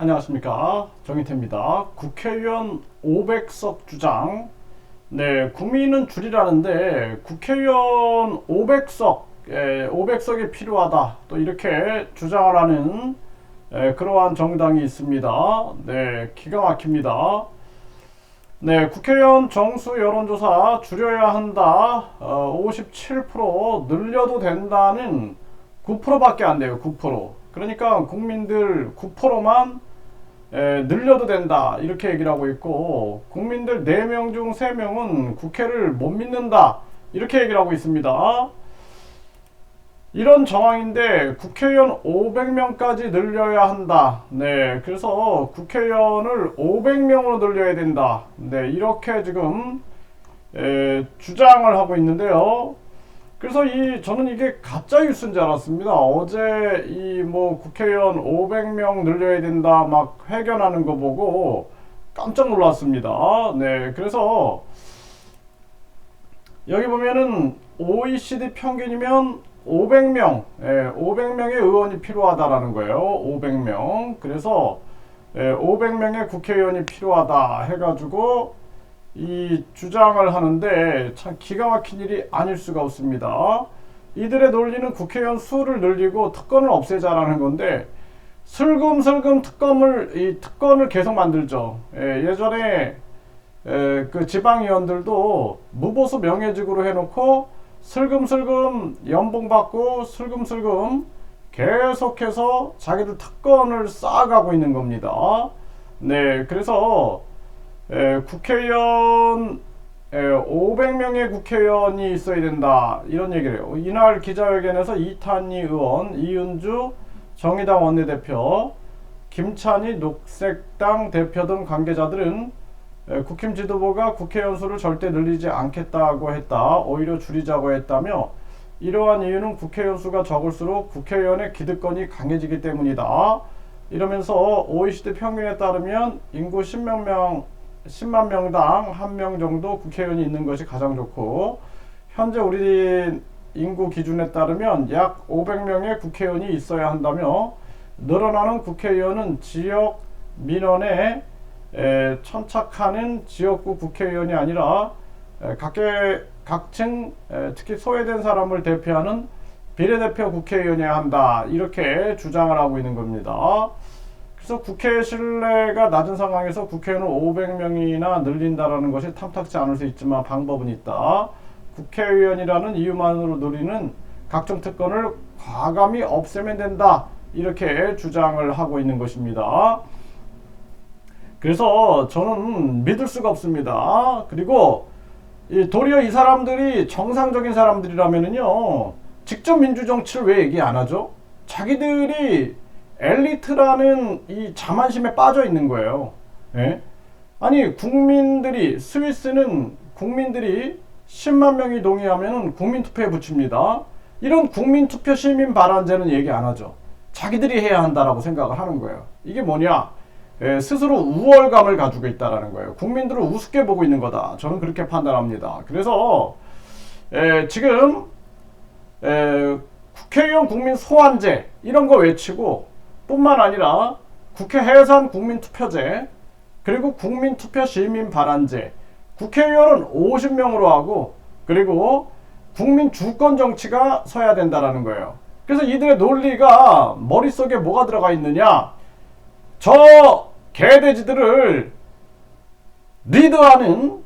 안녕하십니까 정희태입니다. 국회의원 500석 주장 네 국민은 줄이라는데 국회의원 500석 에, 500석이 필요하다 또 이렇게 주장을 하는 에, 그러한 정당이 있습니다. 네 기가 막힙니다. 네, 국회의원 정수 여론조사 줄여야 한다. 어, 57% 늘려도 된다는 9%밖에 안 돼요. 9%. 그러니까 국민들 9%만 에, 늘려도 된다. 이렇게 얘기를 하고 있고 국민들 4명 중 3명은 국회를 못 믿는다. 이렇게 얘기를 하고 있습니다. 이런 정황인데 국회의원 500명까지 늘려야 한다. 네, 그래서 국회의원을 500명으로 늘려야 된다. 네, 이렇게 지금 에, 주장을 하고 있는데요. 그래서 이 저는 이게 가짜 뉴스인 줄 알았습니다. 어제 이 뭐 국회의원 500명 늘려야 된다 막 회견하는 거 보고 깜짝 놀랐습니다. 네, 그래서 여기 보면은 OECD 평균이면 500명, 예, 500명의 의원이 필요하다라는 거예요. 500명. 그래서 예, 500명의 국회의원이 필요하다 해가지고 이 주장을 하는데 참 기가 막힌 일이 아닐 수가 없습니다. 이들의 논리는 국회의원 수를 늘리고 특권을 없애자라는 건데 슬금슬금 특검을 이 특권을 계속 만들죠. 예, 예전에 에, 그 지방의원들도 무보수 명예직으로 해놓고 슬금슬금 연봉 받고 슬금슬금 계속해서 자기들 특권을 쌓아가고 있는 겁니다. 네, 그래서 에, 국회의원 에, 500명의 국회의원이 있어야 된다 이런 얘기를 해요. 이날 기자회견에서 이탄희 의원, 이윤주 정의당 원내대표, 김찬희 녹색당 대표 등 관계자들은 에, 국힘 지도부가 국회의원 수를 절대 늘리지 않겠다고 했다. 오히려 줄이자고 했다며 이러한 이유는 국회의원 수가 적을수록 국회의원의 기득권이 강해지기 때문이다. 이러면서 OECD 평균에 따르면 인구 10명 명 10만 명당 한 명 정도 국회의원이 있는 것이 가장 좋고 현재 우리 인구 기준에 따르면 약 500명의 국회의원이 있어야 한다며 늘어나는 국회의원은 지역 민원에 에, 천착하는 지역구 국회의원이 아니라 에, 각계 각층 에, 특히 소외된 사람을 대표하는 비례대표 국회의원이어야 한다 이렇게 주장을 하고 있는 겁니다. 그래서 국회 신뢰가 낮은 상황에서 국회의원을 500명이나 늘린다라는 것이 탐탁지 않을 수 있지만 방법은 있다. 국회의원이라는 이유만으로 누리는 각종 특권을 과감히 없애면 된다. 이렇게 주장을 하고 있는 것입니다. 그래서 저는 믿을 수가 없습니다. 그리고 이 도리어 이 사람들이 정상적인 사람들이라면은요, 직접 민주정치를 왜 얘기 안 하죠? 자기들이 엘리트라는 이 자만심에 빠져 있는 거예요. 예? 아니, 국민들이, 스위스는 국민들이 10만 명이 동의하면 국민 투표에 붙입니다. 이런 국민 투표 시민 발언제는 얘기 안 하죠. 자기들이 해야 한다라고 생각을 하는 거예요. 이게 뭐냐? 예, 스스로 우월감을 가지고 있다라는 거예요. 국민들을 우습게 보고 있는 거다. 저는 그렇게 판단합니다. 그래서 예, 지금 예, 국회의원 국민 소환제 이런 거 외치고 뿐만 아니라 국회 해산 국민투표제 그리고 국민투표 시민 발안제 국회의원은 50명으로 하고 그리고 국민 주권 정치가 서야 된다라는 거예요. 그래서 이들의 논리가 머릿속에 뭐가 들어가 있느냐? 저 개돼지들을 리드하는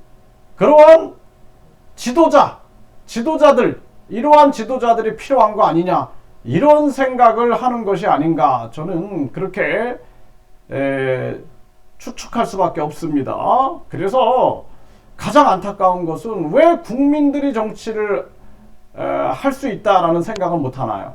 그러한 지도자, 지도자들, 이러한 지도자들이 필요한 거 아니냐. 이런 생각을 하는 것이 아닌가. 저는 그렇게 에, 추측할 수밖에 없습니다. 그래서 가장 안타까운 것은 왜 국민들이 정치를 할 수 있다라는 생각은 못 하나요?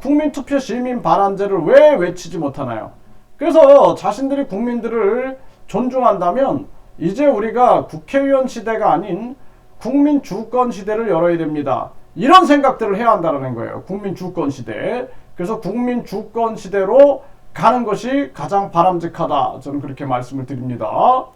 국민투표 시민 발안제를 왜 외치지 못하나요? 그래서 자신들이 국민들을 존중한다면 이제 우리가 국회의원 시대가 아닌 국민 주권 시대를 열어야 됩니다. 이런 생각들을 해야 한다는 거예요. 국민 주권 시대. 그래서 국민 주권 시대로 가는 것이 가장 바람직하다. 저는 그렇게 말씀을 드립니다.